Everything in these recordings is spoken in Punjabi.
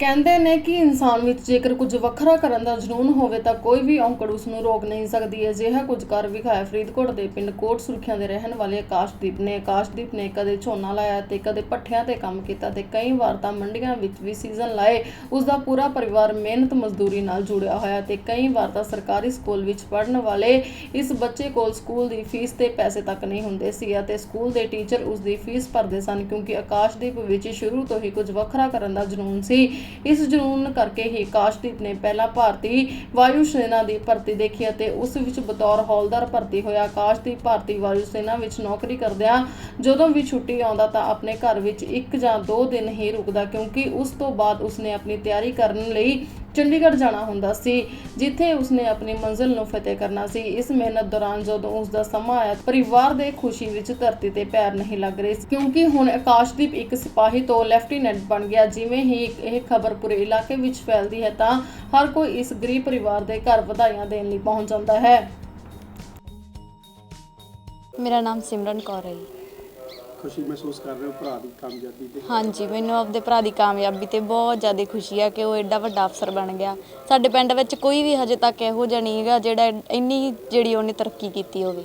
ਕਹਿੰਦੇ ਨੇ ਕਿ ਇਨਸਾਨ ਵਿੱਚ ਜੇਕਰ ਕੁਝ ਵੱਖਰਾ ਕਰਨ ਦਾ ਜਨੂਨ ਹੋਵੇ ਤਾਂ ਕੋਈ ਵੀ ਔਂਕੜ ਉਸ ਨੂੰ ਰੋਕ ਨਹੀਂ ਸਕਦੀ। ਅਜਿਹਾ ਕੁਝ ਕਰ ਵਿਖਾਇਆ ਫਰੀਦਕੋਟ ਦੇ ਪਿੰਡ ਕੋਟ ਸੁਰਖੀਆਂ ਦੇ ਰਹਿਣ ਵਾਲੇ ਆਕਾਸ਼ਦੀਪ ਨੇ। ਆਕਾਸ਼ਦੀਪ ਨੇ ਕਦੇ ਝੋਨਾ ਲਾਇਆ ਤੇ ਕਦੇ ਪੱਠਿਆਂ ਤੇ ਕੰਮ ਕੀਤਾ ਤੇ ਕਈ ਵਾਰ ਤਾਂ ਮੰਡੀਆਂ ਵਿੱਚ ਵੀ ਸੀਜ਼ਨ ਲਾਏ। ਉਸ ਦਾ ਪੂਰਾ ਪਰਿਵਾਰ ਮਿਹਨਤ ਮਜ਼ਦੂਰੀ ਨਾਲ ਜੁੜਿਆ ਹੋਇਆ ਤੇ ਕਈ ਵਾਰ ਤਾਂ ਸਰਕਾਰੀ ਸਕੂਲ ਵਿੱਚ ਪੜ੍ਹਨ ਵਾਲੇ ਇਸ ਬੱਚੇ ਕੋਲ ਸਕੂਲ ਦੀ ਫੀਸ ਤੇ ਪੈਸੇ ਤੱਕ ਨਹੀਂ ਹੁੰਦੇ ਸੀ ਅਤੇ ਸਕੂਲ ਦੇ ਟੀਚਰ ਉਸ ਦੀ ਫੀਸ ਭਰਦੇ ਸਨ ਕਿਉਂਕਿ ਆਕਾਸ਼ਦੀਪ ਵਿੱਚ ਸ਼ੁਰੂ ਤੋਂ ਹੀ ਕੁਝ ਵੱਖਰਾ ਕਰਨ ਦਾ ਜਨੂਨ ਸੀ। ਇਸ ਜਨੂਨ ਕਰਕੇ ਹੀ ਆਕਾਸ਼ਦੀਪ ਨੇ ਪਹਿਲਾਂ ਭਾਰਤੀ ਵਾਯੂ ਸੈਨਾ ਦੀ ਭਰਤੀ ਦੇਖੀ ਅਤੇ ਉਸ ਵਿੱਚ ਬਤੌਰ ਹੌਲਦਾਰ ਭਰਤੀ ਹੋਇਆ। ਆਕਾਸ਼ਦੀਪ ਭਾਰਤੀ ਵਾਯੂ ਸੈਨਾ ਵਿੱਚ ਨੌਕਰੀ ਕਰਦਿਆਂ ਜਦੋਂ ਵੀ ਛੁੱਟੀ ਆਉਂਦਾ ਤਾਂ ਆਪਣੇ ਘਰ ਵਿੱਚ ਇੱਕ ਜਾਂ ਦੋ ਦਿਨ ਹੀ ਰੁਕਦਾ, ਕਿਉਂਕਿ ਉਸ ਤੋਂ ਬਾਅਦ ਉਸਨੇ ਆਪਣੀ ਤਿਆਰੀ ਕਰਨ ਲਈ ਚੰਡੀਗੜ੍ਹ ਜਾਣਾ ਹੁੰਦਾ ਸੀ, ਜਿੱਥੇ ਉਸਨੇ ਆਪਣੀ ਮੰਜ਼ਿਲ ਨੂੰ ਫਤਿਹ ਕਰਨਾ ਸੀ। ਇਸ ਮਿਹਨਤ ਦੌਰਾਨ ਜਦੋਂ ਉਸ ਦਾ ਸਮਾਂ ਆਇਆ, ਪਰਿਵਾਰ ਦੇ ਖੁਸ਼ੀ ਵਿੱਚ ਧਰਤੀ ਤੇ ਪੈਰ ਨਹੀਂ ਲੱਗ ਰਹੇ ਕਿਉਂਕਿ ਹੁਣ ਆਕਾਸ਼ਦੀਪ ਇੱਕ ਸਿਪਾਹੀ ਤੋਂ ਲੈਫਟੀਨੈਂਟ ਬਣ ਗਿਆ, ਜਿਵੇਂ ਹੀ ਇਹ ਖਬਰ ਪੂਰੇ ਇਲਾਕੇ ਵਿੱਚ ਫੈਲਦੀ ਹੈ, ਤਾਂ ਹਰ ਕੋਈ ਇਸ ਗਰੀਬ ਪਰਿਵਾਰ ਦੇ ਘਰ ਵਧਾਈਆਂ ਦੇਣ ਲਈ ਪਹੁੰਚ ਜਾਂਦਾ ਹੈ। ਮੇਰਾ ਨਾਮ ਸਿਮਰਨ ਕੌਰ ਹੈ ਖੁਸ਼ੀ ਮਹਿਸੂਸ ਕਰ ਰਹੇ ਹੋ ਭਰਾ ਦੀ ਕਾਮਯਾਬੀ ਤੇ? ਹਾਂਜੀ ਮੈਨੂੰ ਆਪਦੇ ਭਰਾ ਦੀ ਕਾਮਯਾਬੀ ਤੇ ਬਹੁਤ ਜ਼ਿਆਦਾ ਖੁਸ਼ੀ ਹੈ ਕਿ ਉਹ ਐਡਾ ਵੱਡਾ ਅਫਸਰ ਬਣ ਗਿਆ। ਸਾਡੇ ਪਿੰਡ ਵਿੱਚ ਕੋਈ ਵੀ ਹਜੇ ਤੱਕ ਇਹੋ ਜਿਹਾ ਨਹੀਂ ਹੈਗਾ ਜਿਹੜਾ ਇੰਨੀ ਜਿਹੜੀ ਉਹਨੇ ਤਰੱਕੀ ਕੀਤੀ ਹੋਵੇ।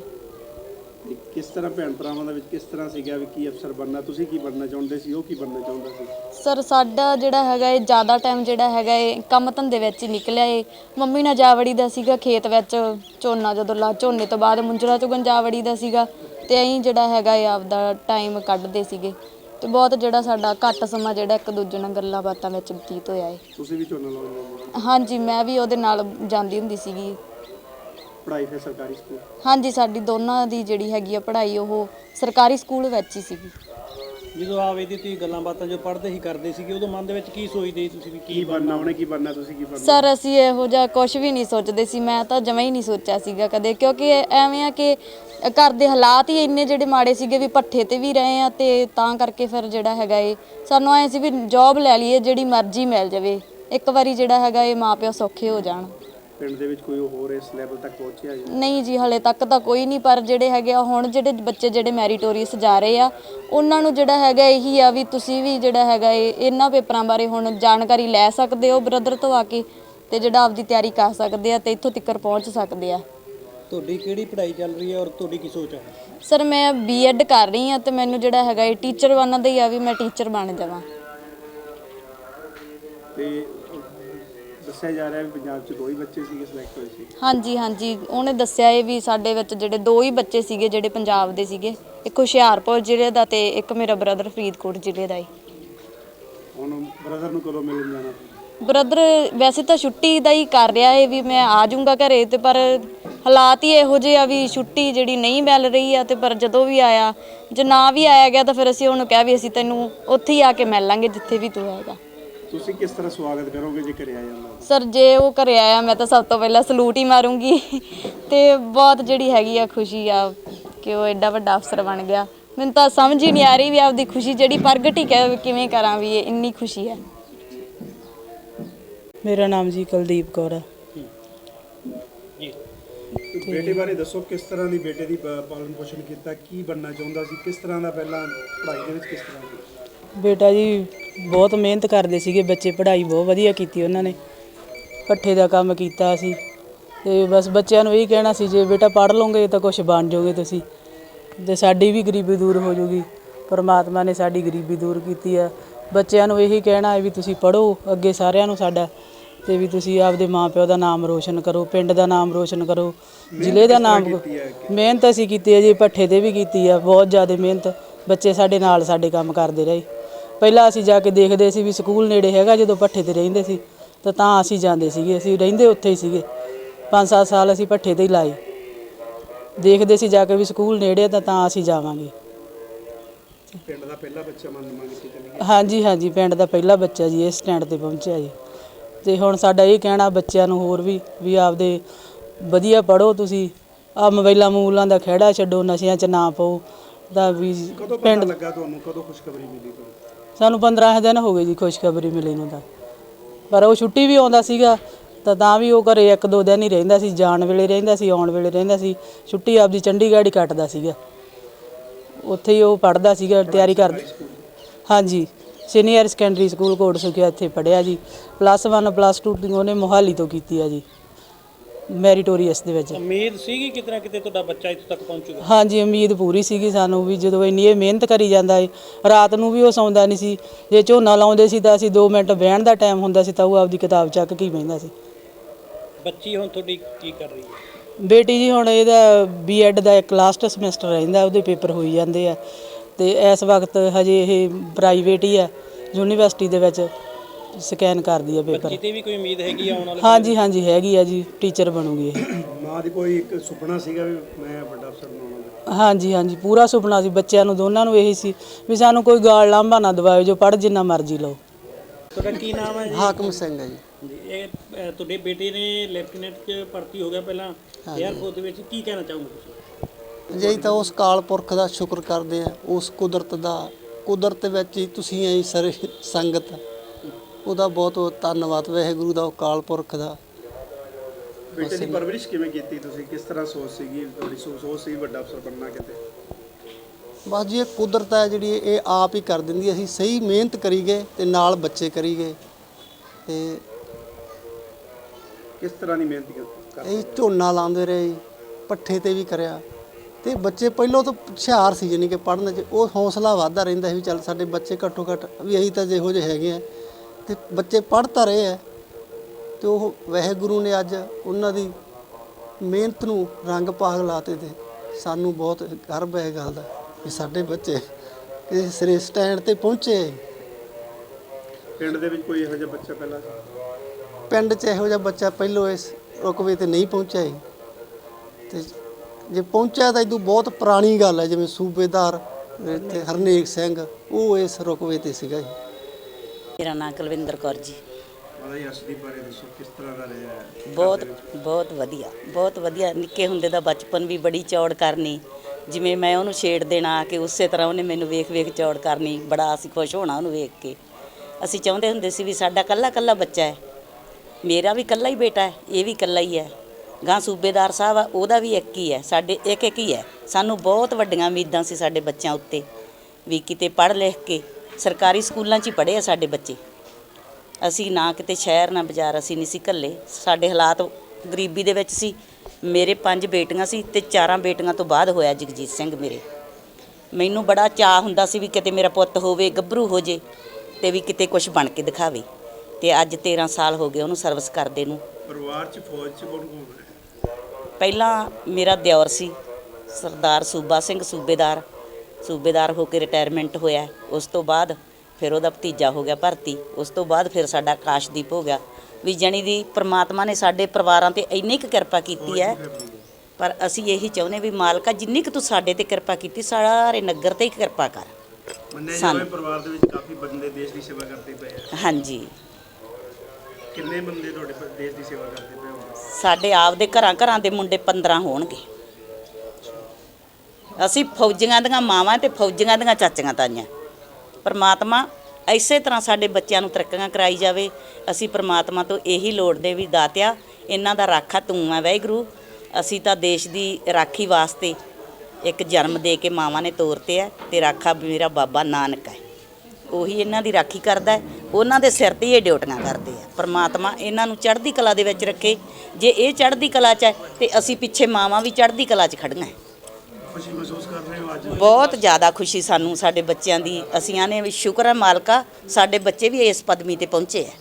ਤੇ ਕਿਸ ਤਰ੍ਹਾਂ ਭੈਣ ਭਰਾਵਾਂ ਦੇ ਵਿੱਚ ਕਿਸ ਤਰ੍ਹਾਂ ਸੀਗਾ ਵੀ ਕੀ ਅਫਸਰ ਬਣਨਾ ਤੁਸੀਂ ਕੀ ਬਣਨਾ ਚਾਹੁੰਦੇ ਸੀ ਉਹ ਕੀ ਬਣਨਾ ਚਾਹੁੰਦਾ ਸੀ? ਸਰ ਸਾਡਾ ਜਿਹੜਾ ਹੈਗਾ ਇਹ ਜ਼ਿਆਦਾ ਟਾਈਮ ਜਿਹੜਾ ਹੈਗਾ ਇਹ ਕੰਮ ਧੰਦੇ ਵਿੱਚ ਹੀ ਨਿਕਲਿਆ ਏ। ਮੰਮੀ ਨਾਲ ਜਾ ਵੜੀ ਦਾ ਸੀਗਾ ਖੇਤ ਵਿੱਚ ਝੋਨਾ ਜਦੋਂ ਲਾ ਝੋਨੇ ਤੋਂ ਬਾਅਦ ਮੁੰਜਰਾ ਚੋਂ ਜਾ ਵੜੀ ਦਾ ਸੀਗਾ। ਤੇ ਐਂ ਜਿਹੜਾ ਹੈਗਾ ਇਹ ਆਪਦਾ ਟਾਈਮ ਕੱਢਦੇ ਸੀਗੇ ਤੇ ਬਹੁਤ ਜਿਹੜਾ ਸਾਡਾ ਘੱਟ ਸਮਾਂ ਜਿਹੜਾ ਇੱਕ ਦੂਜੇ ਨਾਲ ਗੱਲਾਂ ਬਾਤਾਂ ਵਿੱਚ ਬਤੀਤ ਹੋਇਆ ਏ। ਤੁਸੀਂ ਵੀ ਝੋਨਾ ਲਾਉਣ ਜਾਂਦੇ ਸੀ। ਹਾਂਜੀ ਮੈਂ ਵੀ ਉਹਦੇ ਨਾਲ ਜਾਂਦੀ ਹੁੰਦੀ ਸੀਗੀ। ਪੜ੍ਹਾਈ ਫਿਰ ਸਰਕਾਰੀ ਸਕੂਲ? ਹਾਂਜੀ ਸਾਡੀ ਦੋਨਾਂ ਦੀ ਜਿਹੜੀ ਹੈਗੀ ਆ ਪੜ੍ਹਾਈ ਉਹ ਸਰਕਾਰੀ ਸਕੂਲ ਵਿੱਚ ਹੀ ਸੀਗੀ। ਜਦੋਂ ਆਵੇ ਦੀ ਤੁਸੀਂ ਗੱਲਾਂ ਬਾਤਾਂ ਜੋ ਪੜ੍ਹਦੇ ਹੀ ਕਰਦੇ ਸੀਗੇ ਉਦੋਂ ਮਨ ਦੇ ਵਿੱਚ ਕੀ ਸੋਚਦੇ ਸੀ ਤੁਸੀਂ ਵੀ ਕੀ ਬਣਨਾ ਉਹਨੇ ਕੀ ਬਣਨਾ ਤੁਸੀਂ ਕੀ ਬਣਨਾ? ਸਰ ਅਸੀਂ ਇਹੋ ਜਿਹਾ ਕੁਝ ਵੀ ਨਹੀਂ ਸੋਚਦੇ ਸੀ ਮੈਂ ਤਾਂ ਜਮਾਂ ਹੀ ਨਹੀਂ ਸੋਚਿਆ ਸੀਗਾ ਕਦੇ ਕਿਉਂਕਿ ਇਹ ਐਵੇਂ ਆ ਕਿ ਘਰ ਦੇ ਹਾਲਾਤ ਹੀ ਇੰਨੇ ਜਿਹੜੇ ਮਾੜੇ ਸੀਗੇ ਵੀ ਪੱਠੇ ਤੇ ਵੀ ਰਹੇ ਆ ਤੇ ਤਾਂ ਕਰਕੇ ਫਿਰ ਜਿਹੜਾ ਹੈਗਾ ਏ ਸਾਨੂੰ ਐ ਸੀ ਵੀ ਜੌਬ ਲੈ ਲਈਏ ਜਿਹੜੀ ਮਰਜ਼ੀ ਮਿਲ ਜਾਵੇ। ਇੱਕ ਵਾਰੀ ਜਿਹੜਾ ਹੈਗਾ ਇਹ ਮਾਪਿਓ ਸੌਖੇ ਹੋ ਜਾਣ। ਪਿੰਡ ਦੇ ਵਿੱਚ ਕੋਈ ਹੋਰ ਇਸ ਲੈਵਲ ਤੱਕ ਪਹੁੰਚਿਆ ਜੀ? ਨਹੀਂ ਜੀ ਹਲੇ ਤੱਕ ਤਾਂ ਕੋਈ ਨਹੀਂ ਪਰ ਜਿਹੜੇ ਹੈਗੇ ਆ ਹੁਣ ਜਿਹੜੇ ਬੱਚੇ ਜਿਹੜੇ ਮੈਰੀਟੋਰੀਅਸ ਜਾ ਰਹੇ ਆ ਉਹਨਾਂ ਨੂੰ ਜਿਹੜਾ ਹੈਗਾ ਇਹੀ ਆ ਵੀ ਤੁਸੀਂ ਵੀ ਜਿਹੜਾ ਹੈਗਾ ਇਹ ਇਹਨਾਂ ਪੇਪਰਾਂ ਬਾਰੇ ਹੁਣ ਜਾਣਕਾਰੀ ਲੈ ਸਕਦੇ ਹੋ ਬ੍ਰਦਰ ਤੋਂ ਆ ਕੇ ਤੇ ਜਿਹੜਾ ਆਪਦੀ ਤਿਆਰੀ ਕਰ ਸਕਦੇ ਆ ਤੇ ਇੱਥੋਂ ਤੱਕ ਪਹੁੰਚ ਸਕਦੇ ਆ। ਤੁਹਾਡੀ ਕਿਹੜੀ ਪੜ੍ਹਾਈ ਚੱਲ ਰਹੀ ਹੈ ਔਰ ਤੁਹਾਡੀ ਕੀ ਸੋਚ ਹੈ ਸਰ ਮੈਂ ਬੀਐਡ ਕਰ ਰਹੀ ਆ ਤੇ ਮੈਨੂੰ ਜਿਹੜਾ ਹੈਗਾ ਇਹ ਟੀਚਰ ਬਣਨ ਦਾ ਹੀ ਆ ਵੀ ਮੈਂ ਟੀਚਰ ਬਣ ਜਾਵਾਂ। ਤੇ ਦੱਸਿਆ ਜਾ ਰਿਹਾ ਵੀ ਪੰਜਾਬ 'ਚ ਦੋ ਹੀ ਬੱਚੇ ਸੀਗੇ ਸਿਲੈਕਟ ਹੋਏ ਸੀ। ਹਾਂਜੀ ਹਾਂਜੀ। ਉਹਨੇ ਦੱਸਿਆ ਇਹ ਵੀ ਸਾਡੇ ਵਿੱਚ ਜਿਹੜੇ ਦੋ ਹੀ ਬੱਚੇ ਸੀਗੇ ਜਿਹੜੇ ਪੰਜਾਬ ਦੇ ਸੀਗੇ। ਇੱਕ ਹੁਸ਼ਿਆਰਪੁਰ ਜ਼ਿਲ੍ਹੇ ਦਾ ਤੇ ਇੱਕ ਮੇਰਾ ਬ੍ਰਦਰ ਫਰੀਦਕੋਟ ਜ਼ਿਲ੍ਹੇ ਦਾ ਹੀ ਹੁਣ ਬ੍ਰਦਰ ਨੂੰ ਕਦੋਂ ਮਿਲਣ ਜਾਣਾ? ਬ੍ਰਦਰ ਵੈਸੇ ਤਾਂ ਛੁੱਟੀ ਦਾ ਹੀ ਕਰ ਰਿਹਾ ਏ ਵੀ ਮੈਂ ਆ ਜਾਊਂਗਾ ਘਰੇ ਤੇ ਪਰ ਹਾਲਾਤ ਹੀ ਇਹੋ ਜਿਹੇ ਆ ਵੀ ਛੁੱਟੀ ਜਿਹੜੀ ਨਹੀਂ ਮਿਲ ਰਹੀ ਆ ਤੇ ਪਰ ਜਦੋਂ ਵੀ ਆਇਆ ਜੇ ਨਾ ਵੀ ਆਇਆ ਗਿਆ ਤਾਂ ਫਿਰ ਅਸੀਂ ਉਹਨੂੰ ਕਿਹਾ ਵੀ ਅਸੀਂ ਤੈਨੂੰ ਉੱਥੇ ਹੀ ਆ ਕੇ ਮਿਲ ਲਾਂਗੇ ਜਿੱਥੇ ਵੀ ਤੂੰ ਹੈਗਾ। ਤੁਸੀਂ ਕਿਸ ਤਰ੍ਹਾਂ ਸਵਾਗਤ ਕਰੋਗੇ ਜੇ ਘਰੇ ਆ ਜਾਂਦਾ ਸਰ ਜੇ ਉਹ ਘਰੇ ਆਇਆ ਮੈਂ ਤਾਂ ਸਭ ਤੋਂ ਪਹਿਲਾਂ ਸਲੂਟ ਹੀ ਮਾਰੂੰਗੀ। ਤੇ ਬਹੁਤ ਜਿਹੜੀ ਹੈਗੀ ਆ ਖੁਸ਼ੀ ਆ ਕਿ ਉਹ ਐਡਾ ਵੱਡਾ ਅਫਸਰ ਬਣ ਗਿਆ। ਮੈਨੂੰ ਤਾਂ ਸਮਝ ਹੀ ਨਹੀਂ ਆ ਰਹੀ ਵੀ ਆਪਦੀ ਖੁਸ਼ੀ ਜਿਹੜੀ ਪ੍ਰਗਟ ਹੀ ਕਿਵੇਂ ਕਰਾਂ ਵੀ ਇਹ ਇੰਨੀ ਖੁਸ਼ੀ ਹੈ। ਮੇਰਾ ਨਾਮ ਜੀ ਕੁਲਦੀਪ ਕੌਰ ਤੇ ਬੇਟੇ ਬਾਰੇ ਦੱਸੋ ਕਿਸ ਤਰ੍ਹਾਂ ਦੀ ਬੇਟੇ ਦੀ ਪ- ਪਾਲਣ ਪੋਸ਼ਣ ਕੀਤਾ ਕੀ ਬਣਨਾ ਚਾਹੁੰਦਾ ਸੀ ਕਿਸ ਤਰ੍ਹਾਂ ਦਾ ਪਹਿਲਾਂ ਪੜ੍ਹਾਈ ਦੇ ਵਿੱਚ ਕਿਸ ਤਰ੍ਹਾਂ ਦੀ ਬੇਟਾ ਜੀ ਬਹੁਤ ਮਿਹਨਤ ਕਰਦੇ ਸੀਗੇ, ਬੱਚੇ ਪੜ੍ਹਾਈ ਬਹੁਤ ਵਧੀਆ ਕੀਤੀ ਉਹਨਾਂ ਨੇ। ਪੱਠੇ ਦਾ ਕੰਮ ਕੀਤਾ ਸੀ। ਤੇ ਬਸ ਬੱਚਿਆਂ ਨੂੰ ਇਹ ਕਹਿਣਾ ਸੀ, ਜੇ ਬੇਟਾ ਪੜ੍ਹ ਲਓਗੇ ਤਾਂ ਕੁਝ ਬਣ ਜਾਓਗੇ ਤੁਸੀਂ। ਤੇ ਸਾਡੀ ਵੀ ਗਰੀਬੀ ਦੂਰ ਹੋ ਜਾਊਗੀ। ਪਰਮਾਤਮਾ ਨੇ ਸਾਡੀ ਗਰੀਬੀ ਦੂਰ ਕੀਤੀ ਆ। ਬੱਚਿਆਂ ਨੂੰ ਇਹੀ ਕਹਿਣਾ ਹੈ ਵੀ ਤੁਸੀਂ ਪੜ੍ਹੋ, ਅੱਗੇ ਸਾਰਿਆਂ ਨੂੰ ਸਾਡਾ। ਤੇ ਵੀ ਤੁਸੀਂ ਆਪਦੇ ਮਾਪਿਓ ਦਾ ਨਾਮ ਰੋਸ਼ਨ ਕਰੋ, ਪਿੰਡ ਦਾ ਨਾਮ ਰੋਸ਼ਨ ਕਰੋ, ਜ਼ਿਲ੍ਹੇ ਦਾ ਨਾਮ ਮਿਹਨਤ ਅਸੀਂ ਕੀਤੀ ਹੈ ਜੀ ਪੱਠੇ ਤੇ ਵੀ ਕੀਤੀ ਆ, ਬਹੁਤ ਜ਼ਿਆਦਾ ਮਿਹਨਤ। ਬੱਚੇ ਸਾਡੇ ਨਾਲ ਸਾਡੇ ਕੰਮ ਕਰਦੇ ਰਹੇ। ਪਹਿਲਾਂ ਅਸੀਂ ਜਾ ਕੇ ਦੇਖਦੇ ਸੀ ਵੀ ਸਕੂਲ ਨੇੜੇ ਹੈਗਾ ਜਦੋਂ ਪੱਠੇ ਤੇ ਰਹਿੰਦੇ ਸੀ ਤਾਂ ਤਾਂ ਅਸੀਂ ਜਾਂਦੇ ਸੀਗੇ ਅਸੀਂ ਰਹਿੰਦੇ ਉੱਥੇ ਹੀ ਸੀਗੇ। 5-7 ਸਾਲ ਅਸੀਂ ਪੱਠੇ ਤੇ ਹੀ ਲਾਏ। ਦੇਖਦੇ ਸੀ ਜਾ ਕੇ ਵੀ ਸਕੂਲ ਨੇੜੇ ਤਾਂ ਤਾਂ ਅਸੀਂ ਜਾਵਾਂਗੇ। ਪਿੰਡ ਦਾ ਪਹਿਲਾ ਬੱਚਾ ਮੰਨ ਮੰਨ ਕੇ ਚੱਲੀ ਹਾਂਜੀ ਹਾਂਜੀ ਪਿੰਡ ਦਾ ਪਹਿਲਾ ਬੱਚਾ ਜੀ ਇਸ ਸਟੈਂਡ ਤੇ ਪਹੁੰਚਿਆ ਜੀ। ਤੇ ਹੁਣ ਸਾਡਾ ਇਹ ਕਹਿਣਾ ਬੱਚਿਆਂ ਨੂੰ ਹੋਰ ਵੀ ਵੀ ਆਪਦੇ ਵਧੀਆ ਪੜੋ ਤੁਸੀਂ। ਆ ਮੋਬਾਈਲਾਂ ਮੂਲਾਂ ਦਾ ਖਹਿੜਾ ਛੱਡੋ ਨਸ਼ਿਆਂ 'ਚ ਨਾ ਪਾਓ। ਦਾ ਵੀ ਕਦੋਂ ਪਤਾ ਪਿੰਡ ਲੱਗਾ ਤੁਹਾਨੂੰ? ਕਦੋਂ ਖੁਸ਼ਖਬਰੀ ਮਿਲੀ ਤੁਹਾਨੂੰ? ਸਾਨੂੰ 15 ਦਿਨ ਹੋ ਗਏ ਜੀ ਖੁਸ਼ਖਬਰੀ ਮਿਲੀ ਨੂੰ ਤਾਂ। ਪਰ ਉਹ ਛੁੱਟੀ ਵੀ ਆਉਂਦਾ ਸੀਗਾ ਤਾਂ ਤਾਂ ਵੀ ਉਹ ਘਰੇ ਇੱਕ ਦੋ ਦਿਨ ਹੀ ਰਹਿੰਦਾ ਸੀ ਜਾਣ ਵੇਲੇ ਰਹਿੰਦਾ ਸੀ ਆਉਣ ਵੇਲੇ ਰਹਿੰਦਾ ਸੀ। ਛੁੱਟੀ ਆਪਦੀ ਚੰਡੀਗੜ੍ਹ ਹੀ ਕੱਟਦਾ ਸੀਗਾ। ਉੱਥੇ ਹੀ ਉਹ ਪੜਦਾ ਸੀਗਾ ਤਿਆਰੀ ਕਰਦਾ ਹਾਂਜੀ senior secondary school Kot Sukhia ਇੱਥੇ ਪੜ੍ਹਿਆ ਜੀ। ਪਲੱਸ 1 ਪਲੱਸ 2 ਉਹਨੇ ਮੋਹਾਲੀ ਤੋਂ ਕੀਤੀ ਆ ਜੀ। ਮੈਰੀਟੋਰੀਅਸ ਦੇ ਵਿੱਚ। ਉਮੀਦ ਸੀਗੀ ਕਿਤੇ ਨਾ ਕਿਤੇ ਤੁਹਾਡਾ ਬੱਚਾ ਇੱਥੇ ਤੱਕ ਪਹੁੰਚੂਗਾ? ਹਾਂਜੀ ਉਮੀਦ ਪੂਰੀ ਸੀਗੀ ਸਾਨੂੰ ਵੀ ਜਦੋਂ ਇੰਨੀ ਇਹ ਮਿਹਨਤ ਕਰੀ ਜਾਂਦਾ ਏ ਰਾਤ ਨੂੰ ਵੀ ਉਹ ਸੌਂਦਾ ਨਹੀਂ ਸੀ। ਜੇ ਝੋਨਾ ਲਾਉਂਦੇ ਸੀ ਤਾਂ ਅਸੀਂ 2 ਮਿੰਟ ਬਹਿਣ ਦਾ ਟਾਈਮ ਹੁੰਦਾ ਸੀ ਤਾਂ ਉਹ ਆਪਦੀ ਕਿਤਾਬ ਚੱਕ ਕੇ ਹੀ ਬਹਿੰਦਾ ਸੀ। ਬੱਚੀ ਹੁਣ ਤੁਹਾਡੀ ਕੀ ਕਰ ਰਹੀ ਹੈ? ਬੇਟੀ ਜੀ ਹੁਣ ਇਹਦਾ ਬੀਐਡ ਦਾ ਇੱਕ ਲਾਸਟ ਸਮੈਸਟਰ ਰਹਿੰਦਾ ਉਹਦੇ ਪੇਪਰ ਹੋਈ ਜਾਂਦੇ ਆ। ਤੇ ਇਸ ਵਕਤ ਹਜੇ ਇਹ ਪ੍ਰਾਈਵੇਟ ਹੀ ਆ ਯੂਨੀਵਰਸਿਟੀ ਦੇ ਵਿੱਚ। ਸਕੈਨ ਕਰਦੀ ਆ ਪੇਪਰ ਕਿਤੇ ਵੀ ਕੋਈ ਉਮੀਦ ਹੈਗੀ ਆ ਆਉਣ ਵਾਲੇ ਹਾਂਜੀ ਹਾਂਜੀ ਹੈਗੀ ਆ ਜੀ। ਟੀਚਰ ਬਣੂਗੀ ਇਹ। ਮਾਂ ਦੀ ਕੋਈ ਇੱਕ ਸੁਪਨਾ ਸੀਗਾ ਵੀ ਮੈਂ ਵੱਡਾ ਅਫਸਰ ਬਣਾਉਣਾ। ਹਾਂਜੀ ਹਾਂਜੀ ਪੂਰਾ ਸੁਪਨਾ ਸੀ ਬੱਚਿਆਂ ਨੂੰ ਦੋਨਾਂ ਨੂੰ ਇਹੀ ਸੀ ਵੀ ਸਾਨੂੰ ਕੋਈ ਗਾਲ ਲਾਂਭਾ ਨਾ ਦਵਾਇਓ ਜੋ ਪੜ੍ਹ ਜਿੰਨਾ ਮਰਜ਼ੀ ਲਓ। ਤੁਹਾਡਾ ਕੀ ਨਾਮ ਹੈ ਜੀ? ਹਾਕਮ ਸਿੰਘ ਹੈ ਜੀ। ਜੀ, ਇਹ ਅ, ਤੁਹਾਡੇ ਬੇਟੇ ਨੇ ਲੈਫਟੀਨੈਂਟ 'ਚ ਭਰਤੀ ਹੋ ਗਿਆ ਪਹਿਲਾਂ 에ਅਰਫੋਰਸ ਦੇ ਵਿੱਚ। ਕੀ ਕਹਿਣਾ ਚਾਹੋਗੇ ਤੁਸੀਂ? ਜੀ ਤਾਂ ਉਸ ਕਾਲ ਪੁਰਖ ਦਾ ਸ਼ੁਕਰ ਕਰਦੇ ਆ ਉਸ ਕੁਦਰਤ ਦਾ। ਕੁਦਰਤ ਵਿੱਚ ਹੀ ਤੁਸੀਂ ਆਈ ਸਾਰੇ ਸੰਗਤ ਉਹਦਾ ਬਹੁਤ ਬਹੁਤ ਧੰਨਵਾਦ ਵਾਹਿਗੁਰੂ ਦਾ ਉਹ ਕਾਲ ਪੁਰਖ ਦਾ। ਬੇਟੇ ਦੀ ਪਰਵਰਿਸ਼ ਕਿਵੇਂ ਕੀਤੀ ਤੁਸੀਂ? ਕਿਸ ਤਰ੍ਹਾਂ ਸੋਚ ਸੀਗੀ? ਤੁਹਾਡੀ ਸੋਚ ਸੀ ਵੱਡਾ ਅਫਸਰ ਬਣਨਾ ਕਿਤੇ? ਬਸ ਜੀ ਇਹ ਕੁਦਰਤ ਹੈ ਜਿਹੜੀ ਇਹ ਆਪ ਹੀ ਕਰ ਦਿੰਦੀ। ਅਸੀਂ ਸਹੀ ਮਿਹਨਤ ਕਰੀ ਗਏ ਤੇ ਨਾਲ ਬੱਚੇ ਕਰੀ ਗਏ ਤੇ ਕਿਸ ਤਰ੍ਹਾਂ ਦੀ ਮਿਹਨਤ ਕਰ ਇਹ ਝੋਨਾ ਲਾਉਂਦੇ ਰਹੇ ਪੱਠੇ ਤੇ ਵੀ ਕਰਿਆ। ਤੇ ਬੱਚੇ ਪਹਿਲਾਂ ਤੋਂ ਹੁਸ਼ਿਆਰ ਸੀ ਜਾਨੀ ਕਿ ਪੜ੍ਹਨ 'ਚ। ਉਹ ਹੌਸਲਾ ਵੱਧਦਾ ਰਹਿੰਦਾ ਸੀ ਵੀ ਚੱਲ ਸਾਡੇ ਬੱਚੇ ਘੱਟੋ ਘੱਟ ਵੀ ਅਸੀਂ ਤਾਂ ਜਿਹੋ ਜਿਹੇ ਹੈਗੇ ਆ। ਤੇ ਬੱਚੇ ਪੜ੍ਹ ਤਾਂ ਰਹੇ ਆ ਤੇ ਉਹ ਵਾਹਿਗੁਰੂ ਨੇ ਅੱਜ ਉਹਨਾਂ ਦੀ ਮਿਹਨਤ ਨੂੰ ਰੰਗ ਪਾਗ ਲਾਤੇ ਤੇ ਸਾਨੂੰ ਬਹੁਤ ਗਰਵ ਹੈ ਗੱਲ ਦਾ ਕਿ ਸਾਡੇ ਬੱਚੇ ਕਿਸੇ ਸਿਰੇ ਸਟੈਂਡ ਤੇ ਪਹੁੰਚੇ। ਪਿੰਡ ਦੇ ਵਿੱਚ ਕੋਈ ਇਹੋ ਜਿਹਾ ਬੱਚਾ ਪਹਿਲਾਂ? ਪਿੰਡ 'ਚ ਇਹੋ ਜਿਹਾ ਬੱਚਾ ਪਹਿਲੋਂ ਇਸ ਰੁਕਵੇ ਤੇ ਨਹੀਂ ਪਹੁੰਚਿਆ ਜੀ। ਤੇ ਜੇ ਪਹੁੰਚਿਆ ਤਾਂ ਇਦੋਂ ਬਹੁਤ ਪੁਰਾਣੀ ਗੱਲ ਹੈ ਜਿਵੇਂ ਸੂਬੇਦਾਰ ਇੱਥੇ ਹਰਨੇਕ ਸਿੰਘ ਉਹ ਇਸ ਰੁਕਵੇ ਤੇ ਸੀਗਾ ਜੀ। ਮੇਰਾ ਨਾਮ ਕੁਲਵਿੰਦਰ ਕੌਰ ਜੀ। ਮਾਤਾ ਜੀ ਅਰਸ਼ਦੀਪ ਬਾਰੇ ਦੱਸੋ ਕਿਸ ਤਰ੍ਹਾਂ ਦਾ ਰਿਹਾ ਹੈ? ਬਹੁਤ ਬਹੁਤ ਵਧੀਆ ਬਹੁਤ ਵਧੀਆ। ਨਿੱਕੇ ਹੁੰਦੇ ਦਾ ਬਚਪਨ ਵੀ ਬੜੀ ਚੌੜ ਕਰਨੀ। ਜਿਵੇਂ ਮੈਂ ਉਹਨੂੰ ਛੇੜ ਦੇਣਾ ਕਿ ਉਸੇ ਤਰ੍ਹਾਂ ਉਹਨੇ ਮੈਨੂੰ ਵੇਖ ਵੇਖ ਚੌੜ ਕਰਨੀ ਬੜਾ ਅਸੀਂ ਖੁਸ਼ ਹੋਣਾ ਉਹਨੂੰ ਵੇਖ ਕੇ। ਅਸੀਂ ਚਾਹੁੰਦੇ ਹੁੰਦੇ ਸੀ ਵੀ ਸਾਡਾ ਕੱਲਾ ਕੱਲਾ ਬੱਚਾ ਹੈ। ਮੇਰਾ ਵੀ ਕੱਲਾ ਹੀ ਬੇਟਾ ਹੈ ਇਹ ਵੀ ਕੱਲਾ ਹੀ ਹੈ। ਗਾਂ ਸੂਬੇਦਾਰ ਸਾਹਿਬ ਆ ਉਹਦਾ ਵੀ ਇੱਕ ਹੀ ਹੈ ਸਾਡੇ ਇੱਕ ਇੱਕ ਹੀ ਹੈ। ਸਾਨੂੰ ਬਹੁਤ ਵੱਡੀਆਂ ਉਮੀਦਾਂ ਸੀ ਸਾਡੇ ਬੱਚਿਆਂ ਉੱਤੇ ਵੀ ਕਿਤੇ ਪੜ੍ਹ ਲਿਖ ਕੇ ਸਰਕਾਰੀ ਸਕੂਲਾਂ 'ਚ ਹੀ ਪੜ੍ਹੇ ਆ ਸਾਡੇ ਬੱਚੇ। ਅਸੀਂ ਨਾ ਕਿਤੇ ਸ਼ਹਿਰ ਨਾ ਬਾਜ਼ਾਰ ਅਸੀਂ ਨਹੀਂ ਸੀ ਘੱਲੇ ਸਾਡੇ ਹਾਲਾਤ ਗਰੀਬੀ ਦੇ ਵਿੱਚ ਸੀ। ਮੇਰੇ ਪੰਜ ਬੇਟੀਆਂ ਸੀ ਤੇ ਚਾਰਾਂ ਬੇਟੀਆਂ ਤੋਂ ਬਾਅਦ ਹੋਇਆ ਜਗਜੀਤ ਸਿੰਘ ਮੇਰੇ। ਮੈਨੂੰ ਬੜਾ ਚਾਹ ਹੁੰਦਾ ਸੀ ਵੀ ਕਿਤੇ ਮੇਰਾ ਪੁੱਤ ਹੋਵੇ ਗੱਭਰੂ ਹੋ ਜੇ ਤੇ ਵੀ ਕਿਤੇ ਕੁਝ ਬਣ ਕੇ ਦਿਖਾਵੇ। ਤੇ ਅੱਜ 13 ਸਾਲ ਹੋ ਗਏ ਉਹਨੂੰ ਸਰਵਿਸ ਕਰਦੇ ਨੂੰ। ਪਰਿਵਾਰ ਚ ਫੌਜ ਚ ਕੌਣ ਕੌਣ ਹੈ ਪਹਿਲਾਂ ਮੇਰਾ ਦਿਓਰ ਸੀ ਸਰਦਾਰ ਸੂਬਾ ਸਿੰਘ ਸੂਬੇਦਾਰ। ਸੂਬੇਦਾਰ ਹੋ ਕੇ ਰਿਟਾਇਰਮੈਂਟ ਹੋਇਆ ਉਸ ਤੋਂ ਬਾਅਦ ਫਿਰ ਉਹਦਾ ਭਤੀਜਾ ਹੋ ਗਿਆ ਭਰਤੀ ਉਸ ਤੋਂ ਬਾਅਦ ਫਿਰ ਸਾਡਾ ਆਕਾਸ਼ਦੀਪ ਹੋ ਗਿਆ। ਵੀ ਜਣੀ ਦੀ ਪ੍ਰਮਾਤਮਾ ਨੇ ਸਾਡੇ ਪਰਿਵਾਰਾਂ ਤੇ ਇੰਨੀ ਕੁ ਕਿਰਪਾ ਕੀਤੀ ਹੈ ਪਰ ਅਸੀਂ ਇਹੀ ਚਾਹੁੰਦੇ ਵੀ ਮਾਲਕਾ ਜਿੰਨੀ ਕੁ ਤੂੰ ਸਾਡੇ ਤੇ ਕਿਰਪਾ ਕੀਤੀ ਸਾਰੇ ਨਗਰ ਤੇ ਹੀ ਕਿਰਪਾ ਕਰ। ਜਾਵੇ ਪਰਿਵਾਰ ਦੇ ਵਿੱਚ ਕਾਫੀ ਬੰਦੇ ਦੇਸ਼ ਦੀ ਸੇਵਾ ਕਰਦੇ ਪਏ ਆ। ਹਾਂਜੀ। ਕਿੰਨੇ ਬੰਦੇ ਤੁਹਾਡੇ ਦੇਸ਼ ਦੀ ਸੇਵਾ ਕਰਦੇ ਪਏ ਸਾਡੇ ਆਪਦੇ ਘਰਾਂ ਘਰਾਂ ਦੇ ਮੁੰਡੇ 15 ਹੋਣਗੇ। ਅਸੀਂ ਫੌਜੀਆਂ ਦੀਆਂ ਮਾਵਾਂ ਤੇ ਫੌਜੀਆਂ ਦੀਆਂ ਚਾਚੀਆਂ ਤਾਈਆਂ ਪਰਮਾਤਮਾ ਇਸੇ ਤਰ੍ਹਾਂ ਸਾਡੇ ਬੱਚਿਆਂ ਨੂੰ ਤਰੱਕੀਆਂ ਕਰਾਈ ਜਾਵੇ, ਅਸੀਂ ਪਰਮਾਤਮਾ ਤੋਂ ਇਹੀ ਲੋੜਦੇ ਵੀ ਦਾਤਿਆ, ਇਹਨਾਂ ਦਾ ਰਾਖਾ ਤੂੰ ਆ ਵਾਹਿਗੁਰੂ। ਅਸੀਂ ਤਾਂ ਦੇਸ਼ ਦੀ ਰਾਖੀ ਵਾਸਤੇ ਇੱਕ ਜਨਮ ਦੇ ਕੇ ਮਾਵਾਂ ਨੇ ਤੋਰਤੇ ਆ ਤੇ ਰਾਖਾ ਮੇਰਾ ਬਾਬਾ ਨਾਨਕ ਹੈ ਉਹੀ ਇਹਨਾਂ ਦੀ ਰਾਖੀ ਕਰਦਾ ਉਹਨਾਂ ਦੇ ਸਿਰ ਤੇ ਹੀ ਇਹ ਡਿਊਟੀਆਂ ਕਰਦੇ ਆ। ਪਰਮਾਤਮਾ ਇਹਨਾਂ ਨੂੰ ਚੜ੍ਹਦੀ ਕਲਾ ਦੇ ਵਿੱਚ ਰੱਖੇ। ਜੇ ਇਹ ਚੜ੍ਹਦੀ ਕਲਾ 'ਚ ਹੈ ਤੇ ਅਸੀਂ ਪਿੱਛੇ ਮਾਵਾਂ ਵੀ ਚੜ੍ਹਦੀ ਕਲਾ 'ਚ ਖੜੀਆਂ ਖੁਸ਼ੀ ਮਹਿਸੂਸ ਕਰ ਰਹੇ ਹੋ ਅੱਜ ਬਹੁਤ ਜ਼ਿਆਦਾ ਖੁਸ਼ੀ ਸਾਨੂੰ ਸਾਡੇ ਬੱਚਿਆਂ ਦੀ ਅਸੀਂ ਆਨੇ ਵੀ ਸ਼ੁਕਰ ਹੈ ਮਾਲਕਾ ਸਾਡੇ ਬੱਚੇ ਵੀ ਇਸ ਪਦਮੀ ਤੇ ਪਹੁੰਚੇ ਹੈ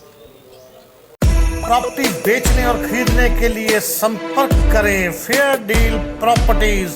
प्रॉपर्टी बेचने और खरीदने के लिए संपर्क करें फेयर डील प्रॉपर्टीज